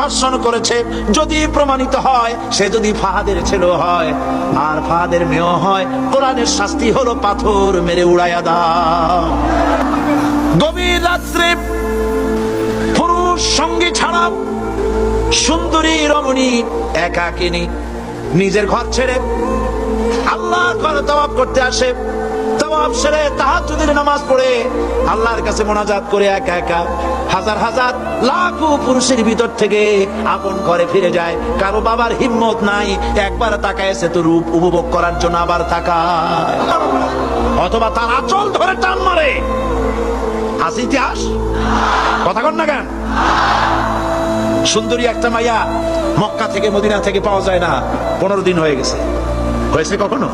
ধর্ষণ করেছে, যদি প্রমাণিত হয়, সে যদি ফাহাদের ছেলে হয়, আর ফাহাদের মেয়ে হয়, কোরআনের শাস্তি হলো পাথর মেরে উড়াইয়া দাও। গভীর রাত্রে পুরুষ সঙ্গী ছাড়া সুন্দরী রমণী একাকিনী নিজের ঘর ছেড়ে আল্লাহর ঘরে তওয়াব করতে আসে। তওয়াব সেরে তাহাজ্জুদের নামাজ পড়ে আল্লাহর কাছে মোনাজাত করে একা একা হাজার হাজার লাখো পুরুষের ভিতর থেকে আপন ঘরে ফিরে যায়। কারও বাবার হিম্মত নাই, একবার তাকায় সে তো রূপ উপভোগ করার জন্য আবার অথবা তার আচল ধরে টান মারে। আছে ইতিহাস? কথা কন না কেন? সুন্দরী একটা মাইয়া মক্কা থেকে মদিনা থেকে পাওয়া যায় না। পনেরো দিন হয়ে গেছে। হয়েছে কখনো?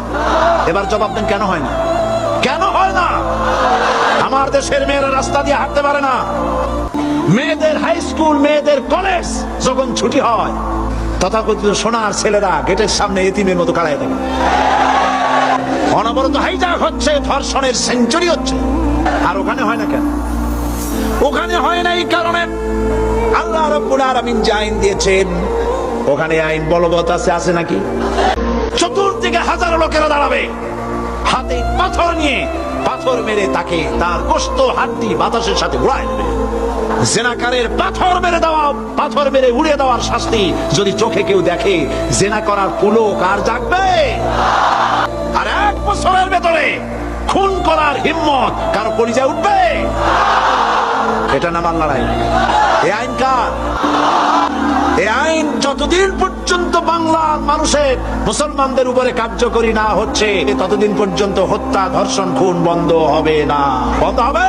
এবার জবাব দেন কেন হয় না? কেন হয় না? আমার দেশের মেয়েরা রাস্তা দিয়ে হাঁটতে পারে না। মেয়েদের হাই স্কুল মেয়েদের কলেজ যখন ছুটি হয়, তথাকথিত সোনার ছেলেরা গেটের সামনে এতিমের মতো কাড়াই থাকে। অনবরত হাইজাক হচ্ছে, ধর্ষণের সেঞ্চুরি হচ্ছে। আর ওখানে হয় না কেন? ওখানে হয় না এই কারণে। আল্লাহ রব্বুল আলামিন যে আইন দিয়েছেন, ওখানে আইন বলবৎ আছে আছে নাকি? চতুর্দিকে হাজারো লোকেরা দাঁড়াবে। হাতে পাথর নিয়ে পাথর মেরে তাকে তার গোস্ত হাড্ডি বাতাসের সাথে উড়ায় দেবে। জেনাকারের পাথর মেরে দেওয়া, পাথর মেরে উড়িয়ে দেওয়ার শাস্তি যদি চোখে কেউ দেখে, জেনা করার পুলক আর জাগবে? আর এক বছরের ভেতরে খুন করার হিম্মত কারও পরিচয় উঠবে? এটা নাম আল্লাহর আইন। এ আইন কার? আইন যতদিন পর্যন্ত বাংলার মানুষের মুসলমানদের উপরে কার্যকরী না হচ্ছে ততদিন পর্যন্ত হত্যা, ধর্ষণ, খুন বন্ধ হবে না। বন্ধ হবে?